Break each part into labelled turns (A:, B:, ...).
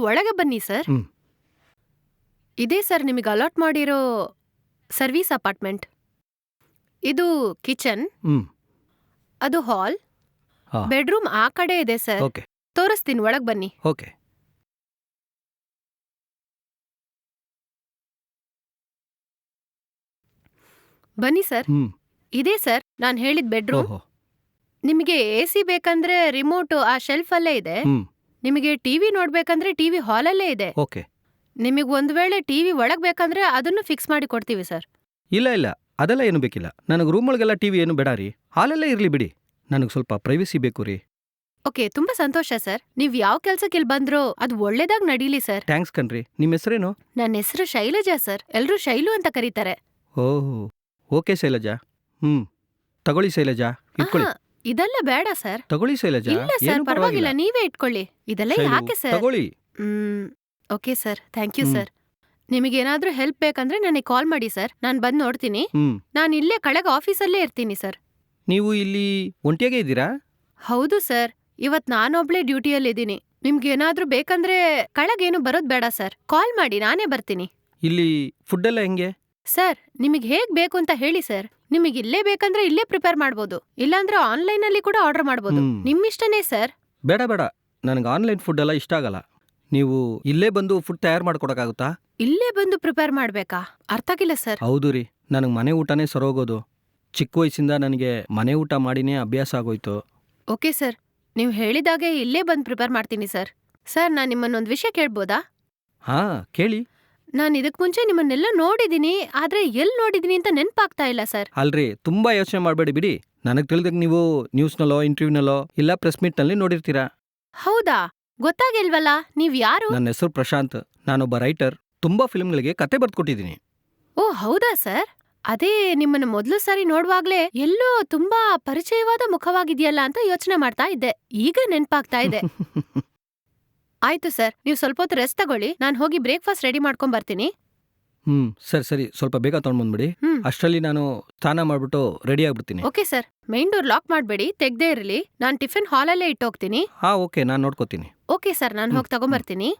A: ಒಳಗೆ ಬನ್ನಿ ಸರ್.
B: ಹ್ಮ್.
A: ಇದೇ ಸರ್ ನಿಮಗೆ ಅಲಾಟ್ ಮಾಡಿರೋ ಸರ್ವಿಸ್ ಅಪಾರ್ಟ್ಮೆಂಟ್. ಇದು ಕಿಚನ್.
B: ಹ್ಮ್.
A: ಅದು ಹಾಲ್.
B: ಹಾ.
A: ಬೆಡ್ರೂಮ್ ಆ ಕಡೆ ಇದೆ ಸರ್.
B: ಓಕೆ.
A: ತೋರಿಸ್ತೀನಿ ಒಳಗೆ ಬನ್ನಿ.
B: ಓಕೆ.
A: ಬನ್ನಿ ಸರ್.
B: ಹ್ಮ್.
A: ಇದೇ ಸರ್. ನಾನು ಹೇಳಿದ ಬೆಡ್ರೂಮ್.
B: ಓಹೋ.
A: ನಿಮಗೆ ಎ ಸಿ ಬೇಕಂದ್ರೆ ರಿಮೋಟ್ ಆ ಶೆಲ್ಫ್ ಅಲ್ಲೇ ಇದೆ.
B: ಹ್ಮ್.
A: ನಿಮಗೆ ಟಿವಿ ನೋಡ್ಬೇಕಂದ್ರೆ ಟಿವಿ ಹಾಲಲ್ಲೇ ಇದೆ.
B: ಓಕೆ.
A: ನಿಮಗೆ ಒಂದ್ ವೇಳೆ ಟಿವಿ ಒಳಗ್ ಬೇಕಂದ್ರೆ ಅದನ್ನು ಫಿಕ್ಸ್ ಮಾಡಿ ಕೊಡ್ತೀವಿ ಸರ್.
B: ಇಲ್ಲ ಇಲ್ಲ. ಅದೆಲ್ಲ ಏನು ಬೇಕಿಲ್ಲ. ನನಗೆ ರೂಮ್ ಒಳಗೆಲ್ಲ ಟಿವಿ ಏನು ಬೇಡ ರೀ. ಹಾಲಲ್ಲೇ ಇರಲಿ ಬಿಡಿ. ನನಗೆ ಸ್ವಲ್ಪ ಪ್ರೈವಸಿ ಬೇಕು ರೀ.
A: ಓಕೆ ತುಂಬಾ ಸಂತೋಷ ಸರ್. ನೀವ್ ಯಾವ ಕೆಲ್ಸಕ್ಕೆ ಇಲ್ಲಿ ಬಂದ್ರೋ ಅದು ಒಳ್ಳೇದಾಗ್ ನಡೀಲಿ ಸರ್.
B: ಥ್ಯಾಂಕ್ಸ್ ಕಣ್ರಿ. ನಿಮ್ಮ ಹೆಸರೇನು?
A: ನನ್ನ ಹೆಸರು ಶೈಲಜಾ ಸರ್. ಎಲ್ಲರೂ ಶೈಲು ಅಂತ ಕರೀತಾರೆ.
B: ಓಹ್. ಓಕೆ ಶೈಲಜಾ. ಹ್ಮ್. ತಗೊಳ್ಳಿ ಶೈಲಜಾ. ಇಟ್ಕೊಳ್ಳಿ.
A: ಇದೆಲ್ಲ ಬೇಡ ಸರ್.
B: ತಗೊಳ್ಳಿ ಶೈಲಜಾ.
A: ಇಲ್ಲ ಸರ್
B: ಏನು
A: ಪರವಾಗಿಲ್ಲ. ನೀವೇ ಇಟ್ಕೊಳ್ಳಿ. ಇದೆಲ್ಲ
B: ಶೈಲು,
A: ಯಾಕೆ ಸರ್?
B: ತಗೊಳ್ಳಿ.
A: ಹ್ಮ್ ಓಕೆ ಸರ್ ಥ್ಯಾಂಕ್ ಯು
B: ಹ್ಮ್.
A: ಸರ್. ನಿಮಗೇನಾದ್ರೂ ಹೆಲ್ಪ್ ಬೇಕಂದ್ರೆ ನನಗೆ ಕಾಲ್ ಮಾಡಿ ಸರ್. ನಾನು ಬಂದು ನೋಡ್ತೀನಿ.
B: ಹ್ಮ್.
A: ನಾನು ಇಲ್ಲೇ ಕಳೆಗೆ ಆಫೀಸಲ್ಲೇ ಇರ್ತೀನಿ ಸರ್.
B: ನೀವು ಇಲ್ಲಿ ಒಂಟಿಯಾಗೇ ಇದ್ದೀರಾ?
A: ಹೌದು ಸರ್ ಇವತ್ ನಾನೊಬ್ಳೇ ಡ್ಯೂಟಿಯಲ್ಲಿದ್ದೀನಿ ನಿಮ್ಗೇನಾದ್ರೂ ಬೇಕಂದ್ರೆ ಕಳಗೇನು ಬರೋದ್ ಬೇಡ ಸರ್. ಕಾಲ್ ಮಾಡಿ ನಾನೇ ಬರ್ತೀನಿ.
B: ಇಲ್ಲಿ ಫುಡ್ ಎಲ್ಲ ಹೆಂಗೆ?
A: ಸರ್ ನಿಮಗೆ ಹೇಗ್ ಬೇಕು ಅಂತ ಹೇಳಿ ಸರ್. ನಿಮಗೆ ಇಲ್ಲೇ ಬೇಕಂದ್ರೆ ಇಲ್ಲೇ ಪ್ರಿಪೇರ್ ಮಾಡಬಹುದು ಇಲ್ಲಾಂದ್ರೆ ಆನ್ಲೈನ್ ಅಲ್ಲಿ ಕೂಡ ಆರ್ಡರ್ ಮಾಡಬಹುದು
B: ಹ್ಮ್.
A: ನಿಮ್ಮಿಷ್ಟನೇ ಸರ್?
B: ಬೇಡ ಬೇಡ. ನನಗೆ ಆನ್ಲೈನ್ ಫುಡ್ ಎಲ್ಲ ಇಷ್ಟ ಆಗಲ್ಲ. ನೀವು ಇಲ್ಲೇ ಬಂದು ಫುಡ್ ತಯಾರು ಮಾಡ್ಕೊಡಕಾಗುತ್ತಾ
A: ಇಲ್ಲೇ ಬಂದು ಪ್ರಿಪೇರ್ ಮಾಡ್ಬೇಕಾ? ಅರ್ಥ ಆಗಿಲ್ಲ ಸರ್.
B: ಹೌದು ರೀ. ನನಗೆ ಮನೆ ಊಟನೇ ಸರೋಗೋದು. ಚಿಕ್ಕ ವಯಸ್ಸಿಂದ ನನಗೆ ಮನೆ ಊಟ ಮಾಡಿನೇ ಅಭ್ಯಾಸ ಆಗೋಯ್ತು.
A: Okay sir. ನೀವು ಹೇಳಿದಾಗೆ ಇಲ್ಲೇ ಬಂದು ಪ್ರಿಪೇರ್ ಮಾಡ್ತೀನಿ ಸರ್. ಸರ್ ನಾನು ನಿಮ್ಮನ್ನೊಂದು ವಿಷಯ ಕೇಳ್ಬೋದಾ?
B: ಹಾ ಕೇಳಿ.
A: ನಾನು ಇದಕ್ಕೆ ಮುಂಚೆ ನಿಮ್ಮನ್ನೆಲ್ಲ ನೋಡಿದೀನಿ ಆದ್ರೆ ಎಲ್ ನೋಡಿದೀನಿ ಅಂತ ನೆನ್ಪಾಗ್ತಾ ಇಲ್ಲ ಸರ್.
B: ಅಲ್ರಿ ತುಂಬಾ ಯೋಚನೆ ಮಾಡಬೇಡಿ ಬಿಡಿ. ನನಗೆ ತಿಳಿದಾಗ ನೀವು ನ್ಯೂಸ್ನಲ್ಲೋ ಇಂಟರ್ವ್ಯೂನಲ್ಲೋ ಇಲ್ಲ ಪ್ರೆಸ್ ಮೀಟ್ನಲ್ಲಿ ನೋಡಿರ್ತೀರಾ?
A: ಹೌದಾ? ಗೊತ್ತಾಗಿಲ್ವಲ್ಲ? ನೀವ್ ಯಾರು?
B: ನನ್ನ ಹೆಸರು ಪ್ರಶಾಂತ್. ನಾನೊಬ್ಬ ರೈಟರ್. ತುಂಬಾ ಫಿಲ್ಮ್ಗಳಿಗೆ ಕತೆ ಬರ್ದ್ಕೊಟ್ಟಿದ್ದೀನಿ
A: ಓ ಹೌದಾ ಸರ್? ಅದೇ ನಿಮ್ಮನ್ನ ಮೊದಲು ಸಾರಿ ನೋಡುವಾಗ್ಲೇ ಎಲ್ಲೋ ತುಂಬಾ ಪರಿಚಯವಾದ ಮುಖವಾಗಿದೆಯಲ್ಲ ಅಂತ ಯೋಚನೆ ಮಾಡ್ತಾ ಇದ್ದೆ. ಈಗ ನೆನ್ಪಾಗ್ತಾ ಇದೆ. ಆಯ್ತು ಸರ್ ನೀವು ಸ್ವಲ್ಪ ಹೊತ್ತು ರೆಸ್ಟ್ ತಗೊಳ್ಳಿ. ನಾನು ಹೋಗಿ ಬ್ರೇಕ್ಫಾಸ್ಟ್ ರೆಡಿ ಮಾಡ್ಕೊಂಡ್ ಬರ್ತೀನಿ.
B: ಹ್ಮ್ ಸರಿ ಸರಿ. ಸ್ವಲ್ಪ ಬೇಗ ತೊಗೊಂಡ್ಬಂದ್ಬಿಡಿ.
A: ಹ್ಮ್.
B: ಅಷ್ಟರಲ್ಲಿ ನಾನು ಸ್ನಾನ ಮಾಡ್ಬಿಟ್ಟು ready ಆಗ್ಬಿಡ್ತೀನಿ.
A: Okay sir main door lock ಮಾಡ್ಬೇಡಿ ತೆಗ್ದೇ ಇರಲಿ. ನಾನು ಟಿಫಿನ್ ಹಾಲಲ್ಲೇ ಇಟ್ಟು ಹೋಗ್ತೀನಿ
B: ಹಾ ಓಕೆ. ನಾನು ನೋಡ್ಕೋತೀನಿ.
A: ಓಕೆ ಸರ್ ನಾನು ಹೋಗಿ ತಗೊಂಬರ್ತೀನಿ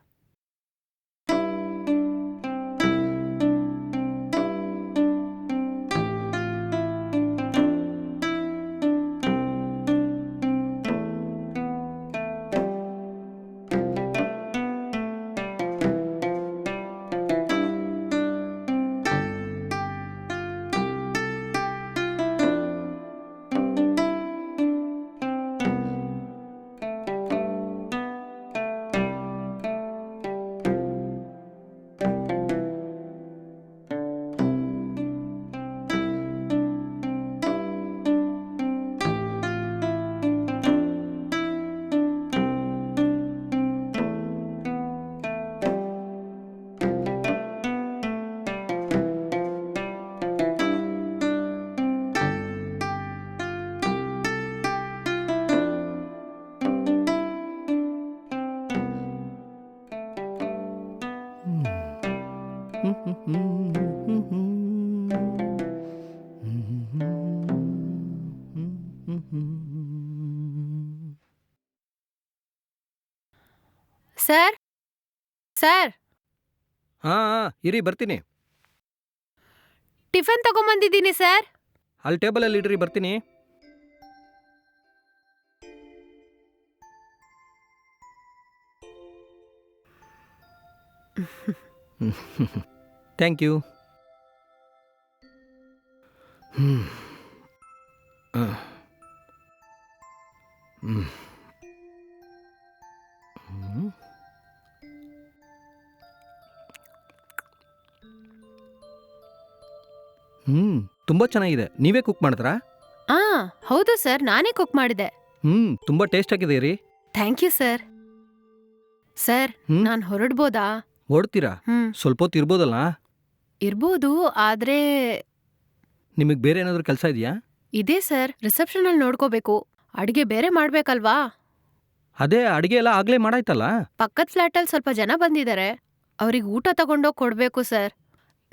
A: ಸರ್.
B: ಹಾಂ ಹಾಂ ಇರಿ ಬರ್ತೀನಿ.
A: ಟಿಫನ್ ತಗೊಂಬಂದಿದ್ದೀನಿ ಸರ್.
B: ಅಲ್ಲಿ ಟೇಬಲಲ್ಲಿ ಇಡ್ರಿ ಬರ್ತೀನಿ. ಥ್ಯಾಂಕ್ ಯು ಹ್ಮ್. ತುಂಬಾ ಚೆನ್ನಾಗಿದೆ. ನೀವೇ ಕುಕ್ ಮಾಡಿದ್ರಾ
A: ಆ ಹೌದು ಸರ್ ನಾನೇ ಕುಕ್ ಮಾಡಿದೆ
B: ಹ್ಮ್ ತುಂಬಾ ಟೇಸ್ಟ್ ಆಗಿದೆ ರೀ.
A: ಥ್ಯಾಂಕ್ ಯು ಸರ್ ಸರ್
B: ನಾನು
A: ನಾನ್ ಹೊರಡ್ಬೋದಾ?
B: ಹೊರಡ್ತೀರಾ?
A: ಹ್ಮ್.
B: ಸ್ವಲ್ಪ ಹೊತ್ತು ಇರ್ಬೋದಲ್ಲ?
A: ಇರ್ಬೋದು ಆದ್ರೆ
B: ನಿಮಗೆ ಬೇರೆ ಏನಾದರೂ ಕೆಲಸ ಇದೆಯಾ?
A: ಇದೇ ಸರ್ ರಿಸೆಪ್ಷನ್ ಅಲ್ಲಿ ನೋಡ್ಕೋಬೇಕು. ಅಡಿಗೆ ಬೇರೆ ಮಾಡ್ಬೇಕಲ್ವಾ?
B: ಅದೇ ಅಡಿಗೆ ಎಲ್ಲ ಆಗ್ಲೇ ಮಾಡಾಯ್ತಲ್ಲ?
A: ಪಕ್ಕದ ಫ್ಲಾಟ್ ಅಲ್ಲಿ ಸ್ವಲ್ಪ ಜನ ಬಂದಿದ್ದಾರೆ ಅವ್ರಿಗೆ ಊಟ ತಗೊಂಡೋಗ್ ಕೊಡ್ಬೇಕು ಸರ್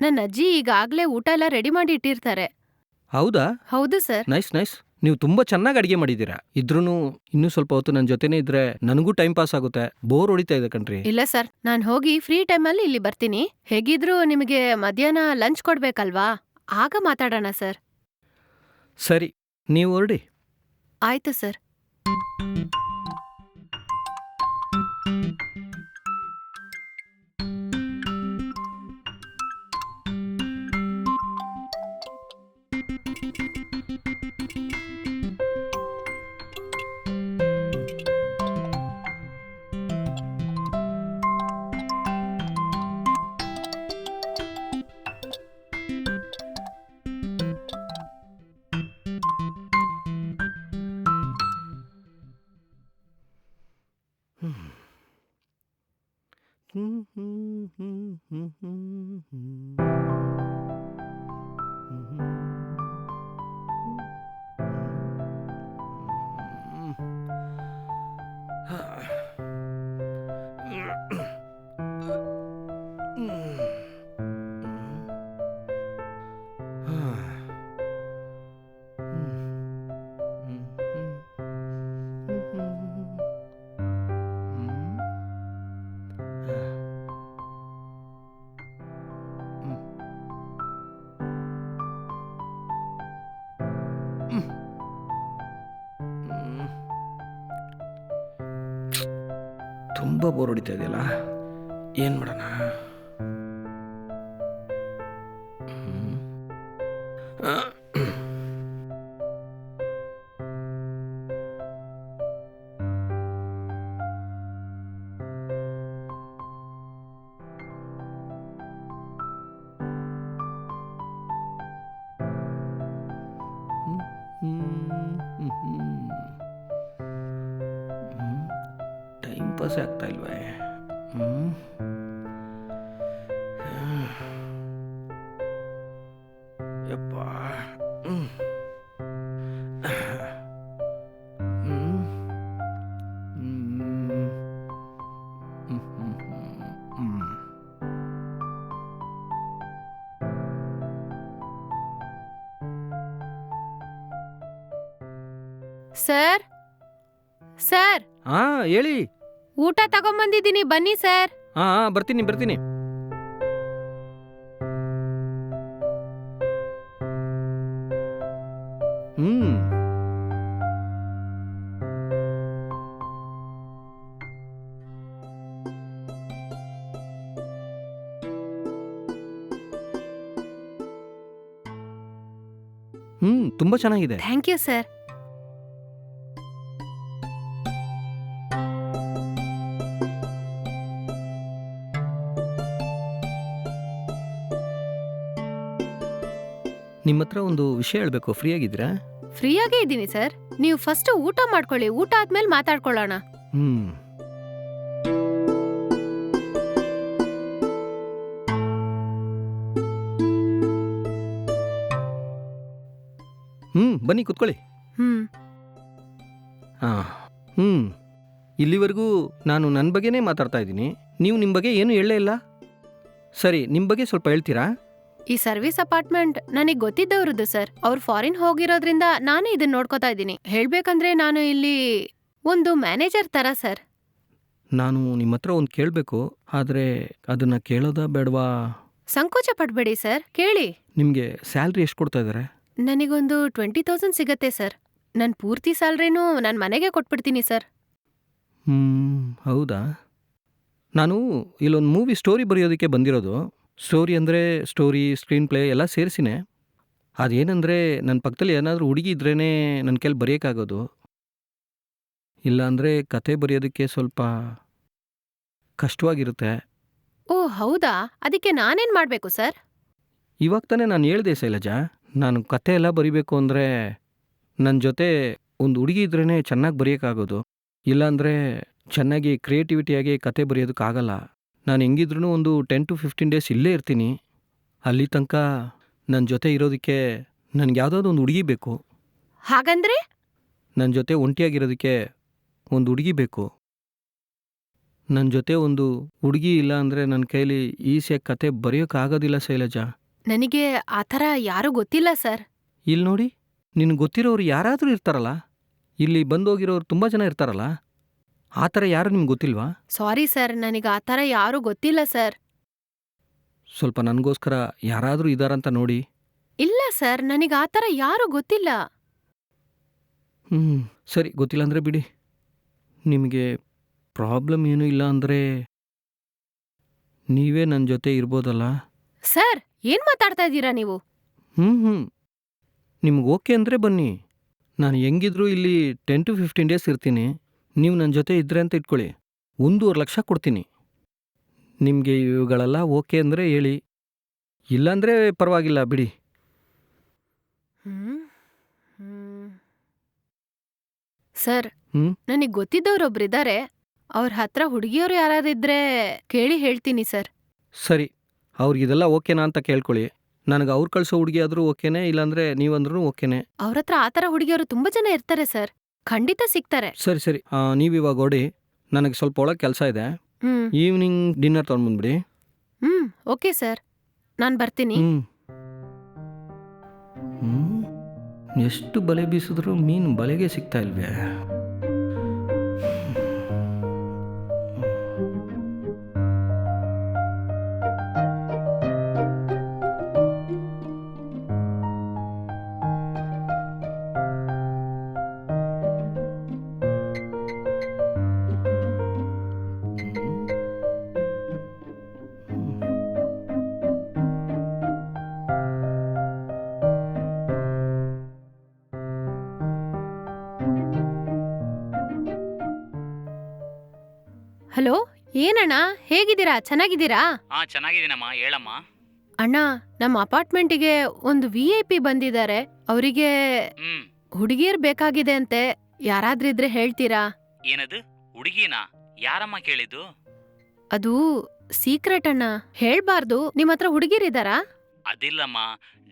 A: ನನ್ನ ಅಜ್ಜಿ ಈಗಾಗ್ಲೇ ಊಟ ಎಲ್ಲ ರೆಡಿ ಮಾಡಿ ಇಟ್ಟಿರ್ತಾರೆ.
B: ಹೌದಾ?
A: ಹೌದು ಸರ್.
B: Nice nice. ನೀವು ತುಂಬಾ ಚೆನ್ನಾಗಿ ಅಡಿಗೆ ಮಾಡಿದ್ದೀರಾ. ಇದ್ರೂ ಇನ್ನೂ ಸ್ವಲ್ಪ ಹೊತ್ತು ನನ್ನ ಜೊತೆನೇ ಇದ್ರೆ ನನಗೂ ಟೈಮ್ ಪಾಸ್ ಆಗುತ್ತೆ. ಬೋರ್ ಹೊಡಿತಾ ಇದೆ ಕಣ್ರಿ.
A: ಇಲ್ಲ ಸರ್. ನಾನು ಹೋಗಿ ಫ್ರೀ ಟೈಮಲ್ಲಿ ಇಲ್ಲಿ ಬರ್ತೀನಿ. ಹೇಗಿದ್ರೂ ನಿಮಗೆ ಮಧ್ಯಾಹ್ನ ಲಂಚ್ ಕೊಡ್ಬೇಕಲ್ವಾ? ಆಗ ಮಾತಾಡೋಣ ಸರ್.
B: ಸರಿ. ನೀವು ಹೊರಡಿ.
A: ಆಯ್ತು ಸರ್.
B: ತುಂಬ ಬೋರ್ ಹೊಡಿತಾ ಇದೆಯಲ್ಲ? ಏನು ಮಾಡೋಣ? ಪಾಸ್ ಆಗ್ತಾ ಇಲ್ವೇ? ಯಪ್ಪ.
A: ಸರ್? ಸರ್?
B: ಹಾ ಹೇಳಿ.
A: ಊಟ ತಗೊಂಬಂದಿದ್ದೀನಿ ಬನ್ನಿ ಸರ್.
B: ಹಾ ಹಾ, ಬರ್ತೀನಿ ಬರ್ತೀನಿ. ಹ್ಮ್. ಹ್ಮ್ ತುಂಬಾ ಚೆನ್ನಾಗಿದೆ.
A: Thank you sir.
B: ನಿಮ್ಮ ಹತ್ರ ಒಂದು ವಿಷಯ ಹೇಳ್ಬೇಕು. ಫ್ರೀ ಆಗಿದ್ದೀರಾ
A: ಫ್ರೀಯಾಗೇ ಇದ್ದೀನಿ ಸರ್. ನೀವು ಫಸ್ಟ್ ಊಟ ಮಾಡ್ಕೊಳ್ಳಿ. ಊಟ ಆದ್ಮೇಲೆ ಮಾತಾಡ್ಕೊಳ್ಳೋಣ.
B: ಹ್ಮ್. ಹ್ಮ್ ಬನ್ನಿ ಕುತ್ಕೊಳ್ಳಿ.
A: ಹ್ಮ್.
B: ಹಾ ಹ್ಮ್. ಇಲ್ಲಿವರೆಗೂ ನಾನು ನನ್ನ ಬಗ್ಗೆನೇ ಮಾತಾಡ್ತಾ ಇದ್ದೀನಿ. ನೀವು ನಿಮ್ಮ ಬಗ್ಗೆ ಏನು ಹೇಳಲೇ ಇಲ್ಲ? ಸರಿ ನಿಮ್ಮ ಬಗ್ಗೆ ಸ್ವಲ್ಪ ಹೇಳ್ತೀರಾ?
A: ಈ ಸರ್ವಿಸ್ ಅಪಾರ್ಟ್ಮೆಂಟ್ ನನಗ್ ಗೊತ್ತಿದ್ದವ್ರದ್ದು ಸರ್. ಅವ್ರು ಫಾರಿನ್ ಹೋಗಿರೋದ್ರಿಂದ ನಾನೇ ಇದನ್ನ ನೋಡ್ಕೋತಾ ಇದ್ದೀನಿ. ಹೇಳ್ಬೇಕಂದ್ರೆ ನಾನು ಇಲ್ಲಿ ಒಂದು ಮ್ಯಾನೇಜರ್ ತರ ಸರ್.
B: ನಾನು ನಿಮ್ಮ ಹತ್ರ ಒಂದು ಕೇಳಬೇಕು ಆದರೆ ಅದನ್ನ ಕೇಳೋದಾ ಬೇಡವಾ?
A: ಸಂಕೋಚ ಪಡ್ಬೇಡಿ ಸರ್. ಕೇಳಿ.
B: ನಿಮಗೆ ಸ್ಯಾಲ್ರಿ ಎಷ್ಟು ಕೊಡ್ತಾ ಇದ್ದಾರೆ
A: ನನಗೊಂದು ಟ್ವೆಂಟಿ ತೌಸಂಡ್ ಸಿಗತ್ತೆ ಸರ್. ನನ್ನ ಪೂರ್ತಿ ಸ್ಯಾಲ್ರಿನೂ ನನ್ನ ಮನೆಗೆ ಕೊಟ್ಬಿಡ್ತೀನಿ ಸರ್.
B: ಹ್ಮ್ ಹೌದಾ? ನಾನು ಇಲ್ಲೊಂದು ಮೂವಿ ಸ್ಟೋರಿ ಬರೆಯೋದಕ್ಕೆ ಬಂದಿರೋದು. ಸ್ಟೋರಿ ಅಂದರೆ ಸ್ಟೋರಿ ಸ್ಕ್ರೀನ್ ಪ್ಲೇ ಎಲ್ಲ ಸೇರಿಸಿನೇ. ಅದೇನೆಂದರೆ ನನ್ನ ಪಕ್ಕದಲ್ಲಿ ಏನಾದರೂ ಹುಡುಗಿ ಇದ್ರೇ ನನ್ನ ಕೈಲಿ ಬರೆಯೋಕ್ಕಾಗೋದು. ಇಲ್ಲಾಂದರೆ ಕತೆ ಬರೆಯೋದಕ್ಕೆ ಸ್ವಲ್ಪ ಕಷ್ಟವಾಗಿರುತ್ತೆ.
A: ಓ ಹೌದಾ? ಅದಕ್ಕೆ ನಾನೇನು ಮಾಡಬೇಕು ಸರ್?
B: ಇವಾಗ ತಾನೇ ನಾನು ಹೇಳ್ದೆ ಶೈಲಜಾ ನಾನು ಕತೆ ಎಲ್ಲ ಬರಿಬೇಕು ಅಂದರೆ ನನ್ನ ಜೊತೆ ಒಂದು ಹುಡುಗಿ ಇದ್ರೇ ಚೆನ್ನಾಗಿ ಬರೆಯೋಕ್ಕಾಗೋದು. ಇಲ್ಲಾಂದರೆ ಚೆನ್ನಾಗಿ ಕ್ರಿಯೇಟಿವಿಟಿಯಾಗಿ ಕತೆ ಬರೆಯೋದಕ್ಕಾಗಲ್ಲ. ನಾನು ಹೆಂಗಿದ್ರೂ ಒಂದು ಟೆನ್ ಟು ಫಿಫ್ಟೀನ್ ಡೇಸ್ ಇಲ್ಲೇ ಇರ್ತೀನಿ. ಅಲ್ಲಿ ತನಕ ನನ್ನ ಜೊತೆ ಇರೋದಕ್ಕೆ ನನಗೆ ಯಾವುದಾದ್ರು ಒಂದು ಹುಡುಗಿ ಬೇಕು.
A: ಹಾಗಂದ್ರೆ?
B: ನನ್ನ ಜೊತೆ ಒಂಟಿಯಾಗಿರೋದಕ್ಕೆ ಒಂದು ಹುಡುಗಿ ಬೇಕು. ನನ್ನ ಜೊತೆ ಒಂದು ಹುಡುಗಿ ಇಲ್ಲ ಅಂದರೆ ನನ್ನ ಕೈಲಿ ಈಸಿಯಾಗಿ ಕತೆ ಬರೆಯೋಕ್ಕಾಗೋದಿಲ್ಲ ಶೈಲಜಾ.
A: ನನಗೆ ಆ ಥರ ಯಾರೂ ಗೊತ್ತಿಲ್ಲ ಸರ್.
B: ಇಲ್ಲಿ ನೋಡಿ ನಿನಗೆ ಗೊತ್ತಿರೋರು ಯಾರಾದರೂ ಇರ್ತಾರಲ್ಲ? ಇಲ್ಲಿ ಬಂದೋಗಿರೋರು ತುಂಬ ಜನ ಇರ್ತಾರಲ್ಲ? ಆ ಥರ ಯಾರು ನಿಮ್ಗೆ ಗೊತ್ತಿಲ್ವಾ?
A: ಸಾರಿ ಸರ್ ನನಗೆ ಆ ಥರ ಯಾರೂ ಗೊತ್ತಿಲ್ಲ ಸರ್.
B: ಸ್ವಲ್ಪ ನನಗೋಸ್ಕರ ಯಾರಾದರೂ ಇದ್ದಾರಂತ ನೋಡಿ.
A: ಇಲ್ಲ ಸರ್ ನನಗೆ ಆ ಥರ ಯಾರೂ ಗೊತ್ತಿಲ್ಲ.
B: ಹ್ಞೂ ಸರಿ ಗೊತ್ತಿಲ್ಲ ಅಂದರೆ ಬಿಡಿ. ನಿಮಗೆ ಪ್ರಾಬ್ಲಮ್ ಏನೂ ಇಲ್ಲ ಅಂದರೆ ನೀವೇ ನನ್ನ ಜೊತೆ ಇರ್ಬೋದಲ್ಲ?
A: ಸರ್ ಏನ್ ಮಾತಾಡ್ತಾ ಇದ್ದೀರಾ ನೀವು?
B: ಹ್ಞೂ ಹ್ಞೂ ನಿಮ್ಗೆ ಓಕೆ ಅಂದರೆ ಬನ್ನಿ. ನಾನು ಹೆಂಗಿದ್ರೂ ಇಲ್ಲಿ ಟೆನ್ ಟು ಫಿಫ್ಟೀನ್ ಡೇಸ್ ಇರ್ತೀನಿ. ನೀವು ನನ್ನ ಜೊತೆ ಇದ್ರೆ ಅಂತ ಇಟ್ಕೊಳ್ಳಿ. ಒಂದೂವರೆ ಲಕ್ಷ ಕೊಡ್ತೀನಿ. ನಿಮಗೆ ಇವುಗಳೆಲ್ಲ ಓಕೆ ಅಂದರೆ ಹೇಳಿ. ಇಲ್ಲಾಂದರೆ ಪರವಾಗಿಲ್ಲ ಬಿಡಿ.
A: ಸರ್
B: ಹ್ಮ್?
A: ನನಗೆ ಗೊತ್ತಿದ್ದವ್ರೊಬ್ರಿದ್ದಾರೆ ಅವ್ರ ಹತ್ರ ಹುಡುಗಿಯರು ಯಾರಾರಿದ್ರೆ ಕೇಳಿ ಹೇಳ್ತೀನಿ ಸರ್.
B: ಸರಿ ಅವ್ರಿಗಿದೆಲ್ಲ ಓಕೆನಾ ಅಂತ ಕೇಳ್ಕೊಳ್ಳಿ. ನನಗೆ ಅವ್ರು ಕಳಿಸೋ ಹುಡುಗಿ ಆದರೂ ಓಕೆನೇ ಇಲ್ಲಾಂದರೆ ನೀವಂದ್ರೂ ಓಕೆನೇ.
A: ಅವ್ರ ಹತ್ರ ಆ ಥರ ಹುಡುಗಿಯವರು ತುಂಬ ಜನ ಇರ್ತಾರೆ ಸರ್. ಖಂಡಿತ ಸಿಗ್ತಾರೆ.
B: ಸರಿ ಸರಿ. ನೀವು ಇವಾಗ ಓಡಿ ನನಗೆ ಸ್ವಲ್ಪ ಒಳಗೆ ಕೆಲಸ ಇದೆ.
A: ಹ್ಮ್.
B: ಈವ್ನಿಂಗ್ ಡಿನ್ನರ್ ತೊಗೊಂಡ್ಬಂದ್ಬಿಡಿ.
A: ಹ್ಮ್ ಓಕೆ ಸರ್. ನಾನು ಬರ್ತೀನಿ.
B: ಹ್ಞೂ ಹ್ಞೂ ಎಷ್ಟು ಬಲೆ ಬೀಸಿದ್ರು ಮೀನು ಬಲೆಗೆ ಸಿಗ್ತಾ ಇಲ್ವೇ?
A: ಏನಣ್ಣ? ಹೇಗಿದ್ದೀರಾ? ಚೆನ್ನಾಗಿದ್ದೀರಾ?
C: ಹಾ ಚೆನ್ನಾಗಿದ್ದೀನಮ್ಮ. ಹೇಳಮ್ಮ.
A: ಅಣ್ಣ ನಮ್ಮ ಅಪಾರ್ಟ್ಮೆಂಟಿಗೆ ಒಂದು ವಿ ಐ ಪಿ ಬಂದಿದ್ದಾರೆ. ಅವರಿಗೆ
C: ಹ್ಮ್.
A: ಹುಡುಗಿಯರ್ ಬೇಕಾಗಿದೆ ಅಂತೆ. ಯಾರಾದ್ರಿದ್ರೆ ಹೇಳ್ತೀರಾ?
C: ಏನದು? ಹುಡುಗಿನ? ಯಾರಮ್ಮ ಕೇಳಿದ್ದು?
A: ಅದು ಸೀಕ್ರೆಟ್ ಅಣ್ಣ. ಹೇಳ್ಬಾರ್ದು. ನಿಮ್ಮ ಹತ್ರ ಹುಡುಗಿರಿದಾರಾ
C: ಅದಿಲ್ಲಮ್ಮ.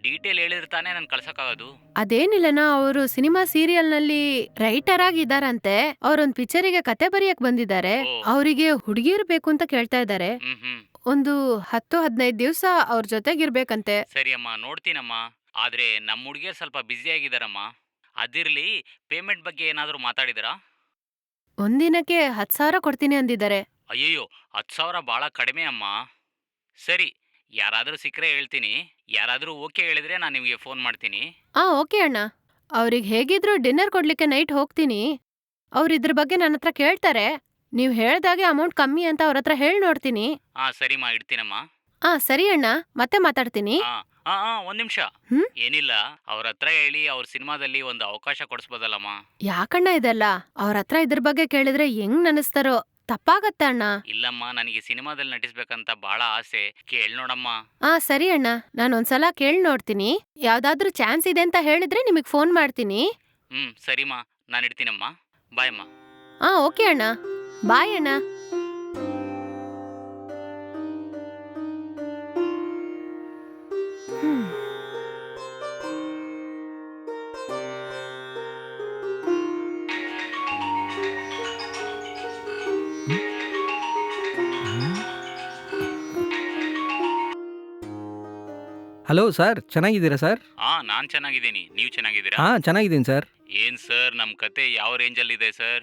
C: ಡೀಟೇಲ್ ಹೇಳಿರ್ತಾನೆ ನನ್ ಕಳ್ಸಕ್ಕಾಗೋದು?
A: ಅದೇನಿಲ್ಲನ ಅವರು ಸಿನಿಮಾ ಸೀರಿಯಲ್ನಲ್ಲಿ ರೈಟರ್ ಆಗಿದ್ದಾರಂತೆ ಅವ್ರೊಂದ್ ಪಿಕ್ಚರಿಗೆ ಕತೆ ಬರೆಯಕ್ ಬಂದಿದ್ದಾರೆ.
C: ಓ.
A: ಅವರಿಗೆ ಹುಡುಗಿರ್ ಬೇಕು ಅಂತ ಕೇಳ್ತಾ ಇದ್ದಾರೆ.
C: ಹ್ಮ್ ಹ್ಮ್
A: ಒಂದು ಹತ್ತು ಹದಿನೈದು ದಿವಸ ಅವ್ರ ಜೊತೆಗಿರ್ಬೇಕಂತೆ.
C: ಸರಿ ಅಮ್ಮ ನೋಡ್ತೀನಮ್ಮ. ಆದ್ರೆ ನಮ್ಮ ಹುಡುಗಿಯರ್ ಸ್ವಲ್ಪ ಬ್ಯುಸಿ ಆಗಿದಾರಮ್ಮ ಅದಿರ್ಲಿ ಪೇಮೆಂಟ್ ಬಗ್ಗೆ ಏನಾದರೂ ಮಾತಾಡಿದರಾ?
A: ಒಂದಿನಕ್ಕೆ ಹತ್ತು ಸಾವಿರ ಕೊಡ್ತೀನಿ ಅಂದಿದ್ದಾರೆ.
C: ಅಯ್ಯಯ್ಯೋ ಹತ್ತು ಸಾವಿರ ಭಾಳ ಕಡಿಮೆ ಅಮ್ಮ. ಸರಿ ಯಾರಾದರೂ ಸಿಕ್ಕರೆ ಹೇಳ್ತೀನಿ. ಯಾರಾದರೂ ಓಕೆ ಹೇಳಿದ್ರೆ ನಾನು ನಿಮಗೆ ಫೋನ್ ಮಾಡ್ತೀನಿ.
A: ಆ ಓಕೆ ಅಣ್ಣ. ಅವ್ರಿಗೆ ಹೇಗಿದ್ರು ಡಿನ್ನರ್ ಕೊಡ್ಲಿಕ್ಕೆ ನೈಟ್ ಹೋಗ್ತೀನಿ. ಅವ್ರ ಇದ್ರ ಬಗ್ಗೆ ನನ್ನ ಹತ್ರ ಕೇಳ್ತಾರೆ. ನೀವು ಹೇಳ್ದಾಗೆ ಅಮೌಂಟ್ ಕಮ್ಮಿ ಅಂತ ಅವ್ರ ಹತ್ರ ಹೇಳಿ ನೋಡ್ತೀನಿ.
C: ಸರಿ ಮಾ ಇಡ್ತೀನಮ್ಮ.
A: ಆ ಸರಿ ಅಣ್ಣ. ಮತ್ತೆ ಮಾತಾಡ್ತೀನಿ.
C: ಆ ಆ ಹಾ ಒಂದ್ ನಿಮಿಷ.
A: ಹ್ಮ್?
C: ಏನಿಲ್ಲ. ಅವ್ರ ಹತ್ರ ಹೇಳಿ ಅವ್ರ ಸಿನಿಮಾದಲ್ಲಿ ಒಂದು ಅವಕಾಶ ಕೊಡಿಸ್ಬೋದಲ್ಲಮ್ಮ.
A: ಯಾಕಣ್ಣ ಇದೆಲ್ಲ? ಅವ್ರ ಹತ್ರ ಇದ್ರ ಬಗ್ಗೆ ಕೇಳಿದ್ರೆ ಹೆಂಗ್ ನೆನೆಸ್ತಾರೋ? ತಪ್ಪಾಗತ್ತೆ ಅಣ್ಣ?
C: ಇಲ್ಲಮ್ಮ ನನಗೆ ಸಿನಿಮಾದಲ್ಲಿ ನಟಿಸ್ಬೇಕಂತ ಬಹಳ ಆಸೆ. ಕೇಳ್ ನೋಡಮ್ಮ.
A: ಆ ಸರಿ ಅಣ್ಣ. ನಾನು ಒಂದ್ಸಲ ಕೇಳಿ ನೋಡ್ತೀನಿ. ಯಾವ್ದಾದ್ರೂ ಚಾನ್ಸ್ ಇದೆ ಅಂತ ಹೇಳಿದ್ರೆ ನಿಮಗ್ ಫೋನ್ ಮಾಡ್ತೀನಿ.
C: ಹ್ಮ್ ಸರಿಮ್ಮ. ನಾನು ಇಡ್ತೀನಮ್ಮ. ಬಾಯಮ್ಮ
A: ಆ ಓಕೆ ಅಣ್ಣ. ಬಾಯ್ ಅಣ್ಣ.
B: ಹಲೋ ಸರ್ ಚೆನ್ನಾಗಿದ್ದೀರಾ ಸರ್
C: ಹಾ ನಾನ್ ಚೆನ್ನಾಗಿದ್ದೀನಿ. ನೀವು ಚೆನ್ನಾಗಿದ್ದೀರಾ?
B: ಹಾಂ ಚೆನ್ನಾಗಿದ್ದೀನಿ ಸರ್
C: ಏನ್ ಸರ್ ನಮ್ ಕತೆ ಯಾವ ರೇಂಜ್ ಅಲ್ಲಿ ಇದೆ ಸರ್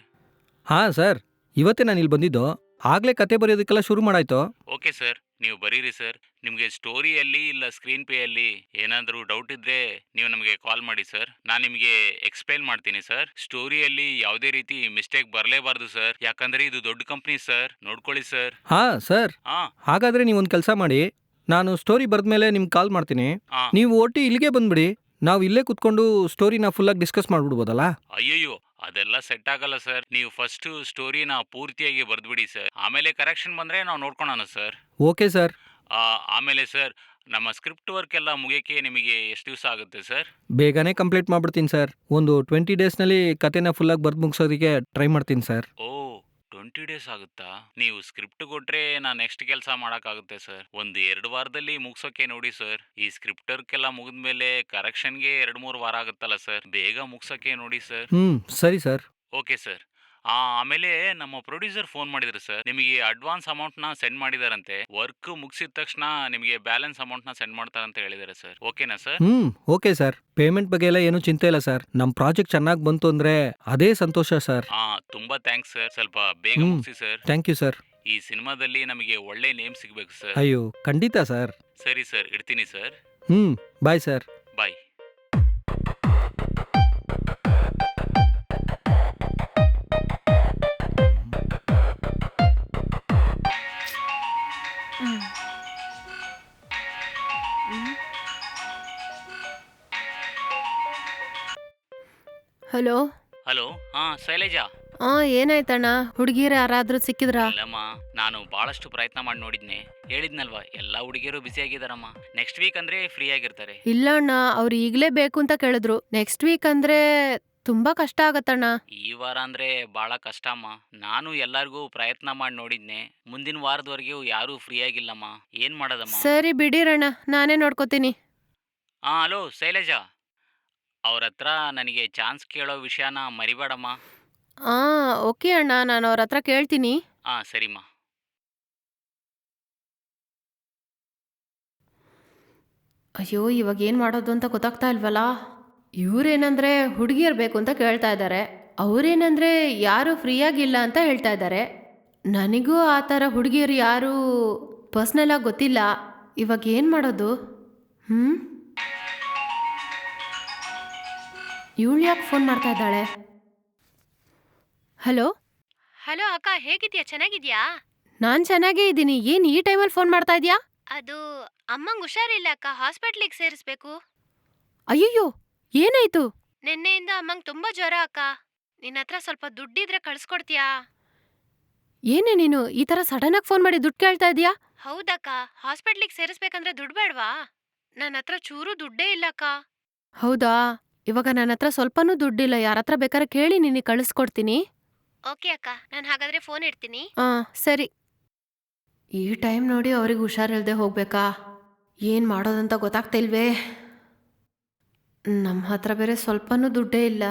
B: ಹಾಂ ಸರ್ ಇವತ್ತೇ ನಾನು ಇಲ್ಲಿ ಬಂದಿದ್ದು. ಆಗಲೇ ಕತೆ ಬರೆಯೋದಕ್ಕೆಲ್ಲ ಶುರು ಮಾಡಾಯ್ತು.
C: ಓಕೆ ಸರ್ ನೀವು ಬರೀರಿ ಸರ್ ನಿಮಗೆ ಸ್ಟೋರಿಯಲ್ಲಿ ಇಲ್ಲ ಸ್ಕ್ರೀನ್ ಪೇಯಲ್ಲಿ ಏನಾದರೂ ಡೌಟ್ ಇದ್ರೆ ನೀವು ನಮಗೆ ಕಾಲ್ ಮಾಡಿ ಸರ್ ನಾನು ನಿಮಗೆ ಎಕ್ಸ್ಪ್ಲೈನ್ ಮಾಡ್ತೀನಿ ಸರ್ ಸ್ಟೋರಿಯಲ್ಲಿ ಯಾವುದೇ ರೀತಿ ಮಿಸ್ಟೇಕ್ ಬರಲೇಬಾರ್ದು ಸರ್ ಯಾಕಂದ್ರೆ ಇದು ದೊಡ್ಡ ಕಂಪ್ನಿ ಸರ್ ನೋಡ್ಕೊಳ್ಳಿ ಸರ್
B: ಹಾಂ ಸರ್
C: ಹಾ.
B: ಹಾಗಾದರೆ ನೀವು ಒಂದು ಕೆಲಸ ಮಾಡಿ ನಾನು ಸ್ಟೋರಿ ಬರೆದ್ಮೇಲೆ ನಿಮ್ಗೆ ಕಾಲ್ ಮಾಡ್ತೀನಿ. ನೀವು ಒಟ್ಟಿ ಇಲ್ಲಿಗೆ ಬಂದ್ಬಿಡಿ. ನಾವು ಇಲ್ಲೇ ಕುತ್ಕೊಂಡು ಸ್ಟೋರಿನ ಫುಲ್ಲಾಗಿ ಡಿಸ್ಕಸ್ ಮಾಡ್ಬಿಡ್ಬೋದಲ್ಲ?
C: ಅಯ್ಯಯ್ಯೋ ಅದೆಲ್ಲ ಸೆಟ್ ಆಗಲ್ಲ ಸರ್ ನೀವು ಫಸ್ಟ್ ಸ್ಟೋರಿನ ಪೂರ್ತಿಯಾಗಿ ಬರೆದ್ಬಿಡಿ ಸರ್ ಆಮೇಲೆ ಕರೆಕ್ಷನ್ ಬಂದ್ರೆ ನಾವು ನೋಡ್ಕೊಳೋಣ ಸರ್
B: ಓಕೆ ಸರ್
C: ಆ, ಆಮೇಲೆ ಸರ್ ನಮ್ಮ ಸ್ಕ್ರಿಪ್ಟ್ ವರ್ಕ್ ಎಲ್ಲ ಮುಗಿಯಕ್ಕೆ ನಿಮಗೆ ಎಷ್ಟು ದಿವಸ ಆಗುತ್ತೆ ಸರ್
B: ಬೇಗನೆ ಕಂಪ್ಲೀಟ್ ಮಾಡ್ಬಿಡ್ತೀನಿ ಸರ್ ಒಂದು ಟ್ವೆಂಟಿ ಡೇಸ್ನಲ್ಲಿ ಕತೆನ ಫುಲ್ಲಾಗಿ ಬರ್ದು ಮುಗಿಸೋದಕ್ಕೆ ಟ್ರೈ ಮಾಡ್ತೀನಿ ಸರ್
C: ಓ ಟ್ವೆಂಟಿ ಡೇಸ್ ಆಗುತ್ತಾ? ನೀವು ಸ್ಕ್ರಿಪ್ಟ್ ಕೊಟ್ರೆ ನಾ ನೆಕ್ಸ್ಟ್ ಕೆಲಸ ಮಾಡೋಕ್ಕಾಗುತ್ತೆ ಸರ್ ಒಂದು ಎರಡು ವಾರದಲ್ಲಿ ಮುಗ್ಸೋಕೆ ನೋಡಿ ಸರ್ ಈ ಸ್ಕ್ರಿಪ್ಟ್ ವರ್ಕೆಲ್ಲ ಮುಗಿದ್ಮೇಲೆ ಕರೆಕ್ಷನ್ಗೆ ಎರಡು ಮೂರು ವಾರ ಆಗುತ್ತಲ್ಲ ಸರ್ ಬೇಗ ಮುಗ್ಸೋಕೆ ನೋಡಿ ಸರ್
B: ಹ್ಞೂ ಸರಿ ಸರ್
C: ಓಕೆ ಸರ್ ಆಮೇಲೆ ನಮ್ಮ ಪ್ರೊಡ್ಯೂಸರ್ ಫೋನ್ ಮಾಡಿದ್ರು ಸರ್ ನಿಮಗೆ ಅಡ್ವಾನ್ಸ್ ಅಮೌಂಟ್ನ ಸೆಂಡ್ ಮಾಡಿದಾರಂತೆ. ವರ್ಕ್ ಮುಗಿಸಿದ ತಕ್ಷಣ ನಿಮಗೆ ಬ್ಯಾಲೆನ್ಸ್ ಅಮೌಂಟ್ನ ಸೆಂಡ್ ಮಾಡ್ತಾರಂತ ಹೇಳಿದಾರೆ ಸರ್ ಓಕೆನಾ ಸರ್
B: ಹ್ಮ್ ಓಕೆ ಸರ್ ಪೇಮೆಂಟ್ ಬಗ್ಗೆ ಎಲ್ಲ ಏನು ಚಿಂತೆ ಇಲ್ಲ ಸರ್ ನಮ್ಮ ಪ್ರಾಜೆಕ್ಟ್ ಚೆನ್ನಾಗಿ ಬಂತು ಅಂದ್ರೆ ಅದೇ ಸಂತೋಷ ಸರ್
C: ಹಾ ತುಂಬಾ ಥ್ಯಾಂಕ್ಸ್ ಸರ್ ಸ್ವಲ್ಪ ಬೇಗ
B: ಹ್ಮ್.
C: ಮುಗಿಸಿ ಸರ್
B: ಥ್ಯಾಂಕ್ ಯು ಸರ್
C: ಈ ಸಿನಿಮಾದಲ್ಲಿ ನಮಗೆ ಒಳ್ಳೆ ನೇಮ್ ಸಿಗ್ಬೇಕು ಸರ್
B: ಅಯ್ಯೋ ಖಂಡಿತ ಸರ್
C: ಸರಿ ಸರ್ ಇಡ್ತೀನಿ ಸರ್
B: ಹ್ಮ್ bye sir
C: bye
A: hello?
C: Hello ಹಾ ಶೈಲೇಜಾ.
A: ಆ ಏನಾಯ್ತಣ್ಣ? ಹುಡುಗಿರ ಯಾರಾದ್ರೂ ಸಿಕ್ಕಿದ್ರ?
C: ಇಲ್ಲಮ್ಮ ನಾನು ಬಹಳಷ್ಟು ಪ್ರಯತ್ನ ಮಾಡಿ ನೋಡಿದ್ನೆ. ಹೇಳಿದ್ನಲ್ವಾ ಎಲ್ಲಾ ಹುಡುಗಿಯರು ಬಿಸಿ ಆಗಿದಾರಮ್ಮ. ನೆಕ್ಸ್ಟ್ ವೀಕ್ ಅಂದ್ರೆ ಫ್ರೀ ಆಗಿರ್ತಾರೆ.
A: ಇಲ್ಲ ಅಣ್ಣ ಅವ್ರು ಈಗ್ಲೇ ಬೇಕು ಅಂತ ಕೇಳಿದ್ರು. ನೆಕ್ಸ್ಟ್ ವೀಕ್ ಅಂದ್ರೆ ತುಂಬಾ ಕಷ್ಟ ಆಗತ್ತಣ್ಣ.
C: ಈ ವಾರ ಅಂದ್ರೆ ಬಹಳ ಕಷ್ಟ ಅಮ್ಮ ನಾನು ಎಲ್ಲರಿಗೂ ಪ್ರಯತ್ನ ಮಾಡಿ ನೋಡಿದ್ನೆ. ಮುಂದಿನ ವಾರದವರೆಗೂ ಯಾರೂ ಫ್ರೀ ಆಗಿಲ್ಲಮ್ಮ. ಏನ್ ಮಾಡೋದಮ್ಮ?
A: ಸರಿ ಬಿಡಿರಣ್ಣ ನಾನೇ ನೋಡ್ಕೋತೀನಿ.
C: ಹಾ ಹಲೋ ಶೈಲಜಾ. ಅವ್ರ ಹತ್ರ ನನಗೆ ಚಾನ್ಸ್ ಕೇಳೋ ವಿಷಯನ ಮರಿಬೇಡಮ್ಮ.
A: ಆ ಓಕೆ ಅಣ್ಣ ನಾನು ಅವ್ರ ಹತ್ರ ಕೇಳ್ತೀನಿ.
C: ಹಾಂ ಸರಿಮ್ಮ.
A: ಅಯ್ಯೋ ಇವಾಗ ಏನು ಮಾಡೋದು ಅಂತ ಗೊತ್ತಾಗ್ತಾ ಇಲ್ವಲ್ಲ? ಇವರೇನಂದರೆ ಹುಡುಗಿಯರು ಬೇಕು ಅಂತ ಕೇಳ್ತಾ ಇದ್ದಾರೆ. ಅವರೇನಂದರೆ ಯಾರು ಫ್ರೀಯಾಗಿಲ್ಲ ಅಂತ ಹೇಳ್ತಾ ಇದ್ದಾರೆ. ನನಗೂ ಆ ಥರ ಹುಡುಗಿಯರು ಯಾರು ಪರ್ಸ್ನಲಾಗಿ ಗೊತ್ತಿಲ್ಲ. ಇವಾಗ ಏನು ಮಾಡೋದು? ಹ್ಞೂ ಇವಳು ಯಾಕೆ ಫೋನ್ ಮಾಡ್ತಾ ಇದ್ದಾಳೆ? ಹಲೋ ಹಲೋ ಅಕ್ಕ ಹೇಗಿದ್ಯಾ? ಚೆನ್ನಾಗಿದ್ಯಾ? ನಾನು ಚೆನ್ನಾಗೇ ಇದ್ದೀನಿ. ಏನ್ ಈ ಟೈಮಲ್ಲಿ ಫೋನ್ ಮಾಡ್ತಾ ಇದೀಯಾ?
D: ಅದು ಅಮ್ಮಂಗ್ ಹುಷಾರಿಲ್ಲ ಅಕ್ಕ. ಹಾಸ್ಪಿಟ್ಲಿಗೆ ಸೇರಿಸ್ಬೇಕು.
A: ಅಯ್ಯಯ್ಯೋ! ಏನಾಯ್ತು?
D: ನಿನ್ನೆಯಿಂದ ಅಮ್ಮಂಗ್ ತುಂಬಾ ಜ್ವರ ಅಕ್ಕ. ನಿನ್ನ ಹತ್ರ ಸ್ವಲ್ಪ ದುಡ್ಡಿದ್ರೆ ಕಳ್ಸ್ಕೊಡ್ತೀಯಾ?
A: ಏನೇ ನೀನು ಈ ತರ ಸಡನ್ ಆಗಿ ಫೋನ್ ಮಾಡಿ ದುಡ್ಡು ಕೇಳ್ತಾ ಇದೀಯಾ
D: ಹೌದಕ್ಕ. ಹಾಸ್ಪಿಟ್ಲಿಗೆ ಸೇರಿಸ್ಬೇಕಂದ್ರೆ ದುಡ್ಡು ಬೇಡವಾ? ನನ್ನ ಹತ್ರ ಚೂರು ದುಡ್ಡೇ ಇಲ್ಲ ಅಕ್ಕ.
A: ಹೌದಾ? ಇವಾಗ ನನ್ನ ಹತ್ರ ಸ್ವಲ್ಪನೂ ದುಡ್ಡಿಲ್ಲ. ಯಾರ ಹತ್ರ ಬೇಕಾದ್ರೆ ಕೇಳಿ ನಿನ್ನ ಕಳಿಸ್ಕೊಡ್ತೀನಿ.
D: ಓಕೆ ಅಕ್ಕ ನಾನು ಹಾಗಾದ್ರೆ ಫೋನ್ ಇಡ್ತೀನಿ.
A: ಆ ಸರಿ. ಈ ಟೈಮ್ ನೋಡಿ ಅವ್ರಿಗೆ ಹುಷಾರಿಲ್ಲದೆ ಹೋಗ್ಬೇಕಾ? ಏನು ಮಾಡೋದಂತ ಗೊತ್ತಾಗ್ತಾ ಇಲ್ವೇ? ನಮ್ಮ ಹತ್ರ ಬೇರೆ ಸ್ವಲ್ಪನೂ ದುಡ್ಡೇ ಇಲ್ಲ.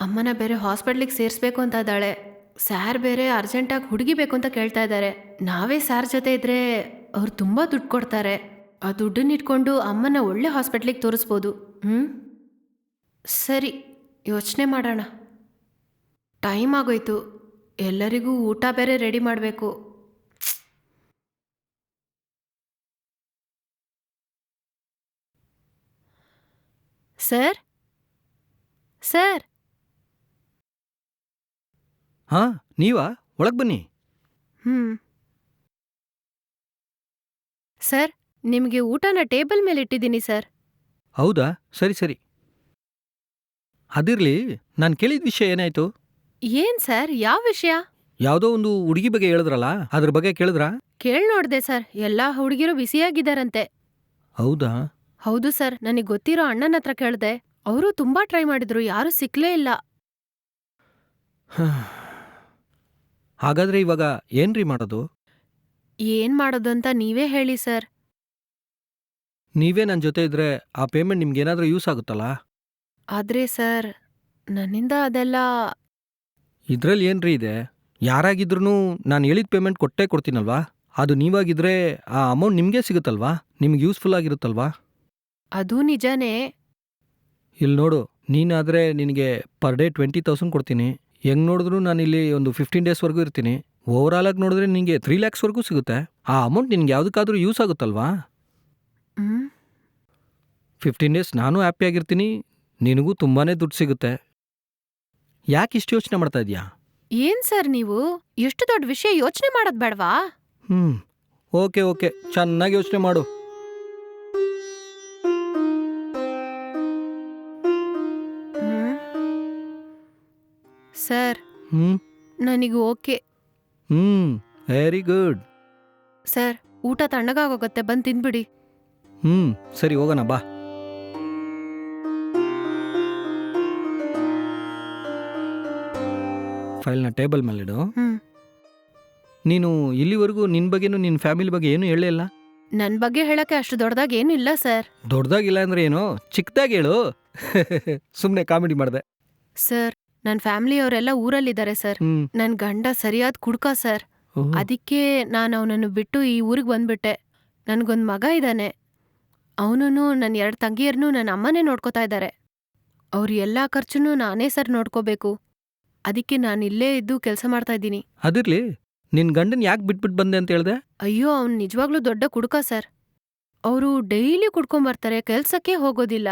A: ಅಮ್ಮನ ಬೇರೆ ಹಾಸ್ಪಿಟ್ಲಿಗೆ ಸೇರಿಸ್ಬೇಕು ಅಂತ ಇದ್ದಾಳೆ. ಸ್ಯಾರ್ ಬೇರೆ ಅರ್ಜೆಂಟಾಗಿ ಹುಡುಗಿ ಬೇಕು ಅಂತ ಕೇಳ್ತಾ ಇದ್ದಾರೆ. ನಾವೇ ಸ್ಯಾರ್ ಜೊತೆ ಇದ್ರೆ ಅವ್ರು ತುಂಬ ದುಡ್ಡು ಕೊಡ್ತಾರೆ. ಆ ದುಡ್ಡನ್ನ ಇಟ್ಕೊಂಡು ಅಮ್ಮನ ಒಳ್ಳೆ ಹಾಸ್ಪಿಟ್ಲಿಗೆ ತೋರಿಸ್ಬೋದು. ಹ್ಞೂ ಸರಿ ಯೋಚನೆ ಮಾಡೋಣ. ಟೈಮ್ ಆಗೋಯ್ತು. ಎಲ್ಲರಿಗೂ ಊಟ ಬೇರೆ ರೆಡಿ ಮಾಡಬೇಕು. ಸರ್? ಸರ್?
B: ಹಾ ನೀವಾ? ಒಳಗೆ ಬನ್ನಿ.
A: ಹ್ಞೂ ಸರ್ ನಿಮಗೆ ಊಟನ ಟೇಬಲ್ ಮೇಲೆ ಇಟ್ಟಿದ್ದೀನಿ ಸರ್.
B: ಹೌದಾ? ಸರಿ ಸರಿ. ಅದಿರ್ಲಿ ನಾನು ಕೇಳಿದ ವಿಷಯ ಏನಾಯ್ತು?
A: ಏನ್ ಸರ್ ಯಾವ ವಿಷಯ?
B: ಯಾವ್ದೋ ಒಂದು ಹುಡುಗಿ ಬಗ್ಗೆ ಹೇಳಿದ್ರಲ್ಲ ಅದ್ರ ಬಗ್ಗೆ ಕೇಳಿದ್ರಾ?
A: ಕೇಳ್ ನೋಡ್ದೆ ಸರ್ ಎಲ್ಲಾ ಹುಡುಗಿರು ಬಿಸಿಯಾಗಿದ್ದಾರಂತೆ
B: ಹೌದಾ?
A: ಹೌದು ಸರ್ ನನಗೆ ಗೊತ್ತಿರೋ ಅಣ್ಣನ ಹತ್ರ ಕೇಳ್ದೆ ಅವರು ತುಂಬಾ ಟ್ರೈ ಮಾಡಿದ್ರು ಯಾರೂ ಸಿಕ್ಲೇ ಇಲ್ಲ.
B: ಹಾಗಾದ್ರೆ ಇವಾಗ ಏನ್ರಿ ಮಾಡೋದು?
A: ಏನ್ ಮಾಡೋದು ಅಂತ ನೀವೇ ಹೇಳಿ ಸರ್.
B: ನೀವೇ ನನ್ನ ಜೊತೆ ಇದ್ರೆ ಆ ಪೇಮೆಂಟ್ ನಿಮ್ಗೇನಾದ್ರೂ ಯೂಸ್ ಆಗುತ್ತಲ್ಲ
A: ಆದ್ರೆ ಸರ್ ನನ್ನಿಂದ ಅದೆಲ್ಲ
B: ಇದ್ರಲ್ಲಿ ಏನ್ರಿ ಇದೆ? ಯಾರಾಗಿದ್ರೂ ನಾನು ಹೇಳಿದ ಪೇಮೆಂಟ್ ಕೊಟ್ಟೇ ಕೊಡ್ತೀನಲ್ವಾ? ಅದು ನೀವಾಗಿದ್ರೆ ಆ ಅಮೌಂಟ್ ನಿಮಗೆ ಸಿಗುತ್ತಲ್ವಾ? ನಿಮ್ಗೆ ಯೂಸ್ಫುಲ್ ಆಗಿರುತ್ತಲ್ವಾ?
A: ಅದು ನಿಜಾನೇ.
B: ಇಲ್ಲಿ ನೋಡು ನೀನಾದರೆ ನಿನಗೆ ಪರ್ ಡೇ ಟ್ವೆಂಟಿ ತೌಸಂಡ್ ಕೊಡ್ತೀನಿ. ಹೆಂಗೆ ನೋಡಿದ್ರು ನಾನು ಇಲ್ಲಿ ಒಂದು ಫಿಫ್ಟೀನ್ ಡೇಸ್ವರೆಗೂ ಇರ್ತೀನಿ. ಓವರಾಲ್ ಆಗಿ ನೋಡಿದ್ರೆ ನಿನಗೆ ತ್ರೀ ಲ್ಯಾಕ್ಸ್ವರೆಗೂ ಸಿಗುತ್ತೆ. ಆ ಅಮೌಂಟ್ ನಿನ್ಗೆ ಯಾವುದಕ್ಕಾದ್ರೂ ಯೂಸ್ ಆಗುತ್ತಲ್ವಾ?
A: ಹ್ಮ್.
B: ಫಿಫ್ಟೀನ್ ಡೇಸ್ ನಾನು ಹ್ಯಾಪಿಯಾಗಿರ್ತೀನಿ ನಿನಗೂ ತುಂಬಾನೇ ದುಡ್ಡು ಸಿಗುತ್ತೆ. ಯಾಕೆ ಇಷ್ಟು ಯೋಚನೆ ಮಾಡ್ತಾ ಇದೀಯಾ?
A: ಏನ್ ಸರ್ ನೀವು? ಎಷ್ಟು ದೊಡ್ಡ ವಿಷಯ ಯೋಚನೆ ಮಾಡೋದ್ ಬೇಡವಾ?
B: ಹ್ಮ್. Okay okay. ಚೆನ್ನಾಗಿ ಯೋಚನೆ ಮಾಡು.
A: ಸರ್.
B: ಹ್ಮ್.
A: ನನಗೆ ಓಕೆ.
B: ಹ್ಮ್. Very good.
A: ಸರ್ ಊಟ ತಣ್ಣಗಾಗೋಗತ್ತೆ ಬಂದು ತಿನ್ಬಿಡಿ
B: ಹ್ಮ್. ಸರಿ ಹೋಗೋಣ ಬಾ. ಫೈಲ್ನ ಟೇಬಲ್ ಮೇಲಿಡು
A: ಹ್ಮ್.
B: ನೀನು ಇಲ್ಲಿವರೆಗೂ ನಿನ್ನ ಬಗ್ಗೆನೂ ನಿನ್ನ ಫ್ಯಾಮಿಲಿ ಬಗ್ಗೆ ಏನೂ ಹೇಳೇ ಇಲ್ಲ?
A: ನನ್ ಬಗ್ಗೆ ಹೇಳಕ್ಕೆ ಅಷ್ಟು ದೊಡ್ಡದಾಗಿ ಏನಿಲ್ಲ ಸರ್.
B: ದೊಡ್ಡದಾಗಿಲ್ಲ ಅಂದ್ರೆ ಏನು? ಚಿಕ್ಕದಾಗಿ ಹೇಳು. ಸುಮ್ಮನೆ ಕಾಮಿಡಿ ಮಾಡಿದೆ.
A: ಸರ್ ನನ್ ಫ್ಯಾಮಿಲಿಯವರೆಲ್ಲ ಊರಲ್ಲಿದ್ದಾರೆ ಸರ್.
B: ಹ್ಮ್.
A: ನನ್ ಗಂಡ ಸರಿಯಾದ ಕುಡ್ಕ ಸರ್.
B: ಓಹ್.
A: ಅದಕ್ಕೆ ನಾನು ಅವನನ್ನು ಬಿಟ್ಟು ಈ ಊರಿಗೆ ಬಂದ್ಬಿಟ್ಟೆ. ನನ್ಗೊಂದ್ ಮಗ ಇದ್ದಾನೆ. ಅವನು ನನ್ನ ಎರಡು ತಂಗಿಯರನ್ನೂ ನನ್ನ ಅಮ್ಮನೇ ನೋಡ್ಕೋತಾ ಇದ್ದಾರೆ. ಅವ್ರ ಎಲ್ಲಾ ಖರ್ಚುನು ನಾನೇ ಸರ್ ನೋಡ್ಕೋಬೇಕು. ಅದಕ್ಕೆ ನಾನು ಇಲ್ಲೇ ಇದ್ದು ಕೆಲಸ ಮಾಡ್ತಾ ಇದ್ದೀನಿ.
B: ಅದಿರ್ಲಿ ನಿನ್ ಗಂಡನ್ ಯಾಕೆ ಬಿಟ್ಬಿಟ್ಟು ಬಂದೆ ಅಂತ ಹೇಳ್ದೆ?
A: ಅಯ್ಯೋ ಅವ್ನು ನಿಜವಾಗ್ಲೂ ದೊಡ್ಡ ಕುಡುಕ ಸರ್. ಅವರು ಡೈಲಿ ಕುಡ್ಕೊಂಬರ್ತಾರೆ ಕೆಲ್ಸಕ್ಕೆ ಹೋಗೋದಿಲ್ಲ.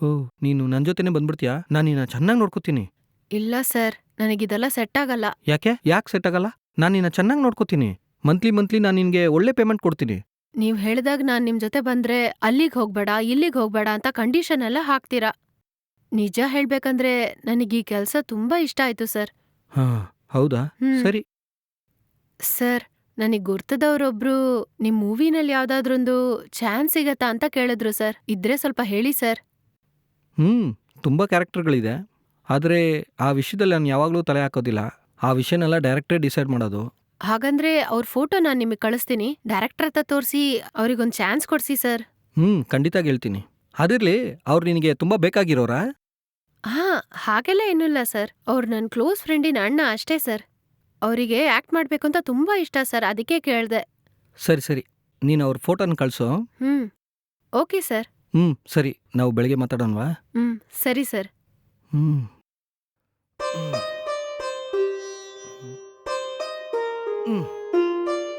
B: ಓ ನೀನು ನನ್ ಜೊತೆನೆ ಬಂದ್ಬಿಡ್ತೀಯಾ? ನಾನು ನಿನ್ನ ಚೆನ್ನಾಗಿ ನೋಡ್ಕೋತೀನಿ.
A: ಇಲ್ಲ ಸರ್ ನನಗಿದೆಲ್ಲ ಸೆಟ್ ಆಗಲ್ಲ.
B: ಯಾಕೆ? ಯಾಕೆ ಸೆಟ್ ಆಗಲ್ಲ? ನಾನು ನಿನ್ನ ಚೆನ್ನಾಗಿ ನೋಡ್ಕೋತೀನಿ. ಮಂತ್ಲಿ ಮಂತ್ಲಿ ನಾನು ನಿನ್ಗೆ ಒಳ್ಳೆ ಪೇಮೆಂಟ್ ಕೊಡ್ತೀನಿ.
A: ನೀವ್ ಹೇಳಿದಾಗ ನಾನ್ ನಿಮ್ ಜೊತೆ ಬಂದ್ರೆ ಅಲ್ಲಿಗ್ ಹೋಗ್ಬೇಡ ಇಲ್ಲಿಗ್ ಹೋಗ್ಬೇಡ ಅಂತ ಕಂಡೀಷನ್ ಎಲ್ಲ ಹಾಕ್ತೀರಾ? ನಿಜ ಹೇಳ್ಬೇಕಂದ್ರೆ ನನಗೆ ಈ ಕೆಲಸ ತುಂಬಾ ಇಷ್ಟ ಆಯ್ತು ಸರ್.
B: ಹಾ ಹೌದಾ?
A: ಹ್ಮ್.
B: ಸರಿ.
A: ಸರ್ ನನಗೆ ಗುರ್ತದವ್ರೊಬ್ರು ನಿಮ್ ಮೂವಿನಲ್ಲಿ ಯಾವ್ದಾದ್ರೊಂದು ಚಾನ್ಸ್ ಸಿಗತ್ತಾ ಅಂತ ಕೇಳಿದ್ರು ಸರ್. ಇದ್ರೆ ಸ್ವಲ್ಪ ಹೇಳಿ ಸರ್.
B: ಹ್ಮ್ ತುಂಬಾ ಕ್ಯಾರೆಕ್ಟರ್ಗಳಿದೆ. ಆದರೆ ಆ ವಿಷಯದಲ್ಲಿ ನಾನು ಯಾವಾಗಲೂ ತಲೆ ಹಾಕೋದಿಲ್ಲ. ಆ ವಿಷಯನೆಲ್ಲ ಡೈರೆಕ್ಟರ್ ಡಿಸೈಡ್ ಮಾಡೋದು.
A: ಹಾಗಂದ್ರೆ ಅವ್ರ ಫೋಟೋ ನಾನು ನಿಮಗೆ ಕಳಿಸ್ತೀನಿ. ಡೈರೆಕ್ಟರ್ ಹತ್ರ ತೋರಿಸಿ ಅವ್ರಿಗೊಂದ್ ಚಾನ್ಸ್ ಕೊಡ್ಸಿ ಸರ್.
B: ಹ್ಮ್ ಖಂಡಿತ ಹೇಳ್ತೀನಿ. ಅದಿರ್ಲಿ ಅವ್ರು ನಿನಗೆ ತುಂಬಾ ಬೇಕಾಗಿರೋರಾ?
A: ಹಾ ಹಾಗೆಲ್ಲ ಏನಿಲ್ಲ ಸರ್. ಅವ್ರು ನನ್ನ ಕ್ಲೋಸ್ ಫ್ರೆಂಡಿನ ಅಣ್ಣ ಅಷ್ಟೇ ಸರ್. ಅವರಿಗೆ ಆ್ಯಕ್ಟ್ ಮಾಡಬೇಕು ಅಂತ ತುಂಬ ಇಷ್ಟ ಸರ್. ಅದಕ್ಕೆ ಕೇಳಿದೆ.
B: ಸರಿ ಸರಿ. ನೀನು ಅವ್ರ ಫೋಟೋನ ಕಳಿಸು.
A: ಹ್ಞೂ ಓಕೆ ಸರ್.
B: ಹ್ಞೂ ಸರಿ. ನಾವು ಬೆಳಗ್ಗೆ ಮಾತಾಡೋಣವಾ?
A: ಹ್ಞೂ ಸರಿ ಸರ್.
B: ಹ್ಞೂ ಹ್ಮ್.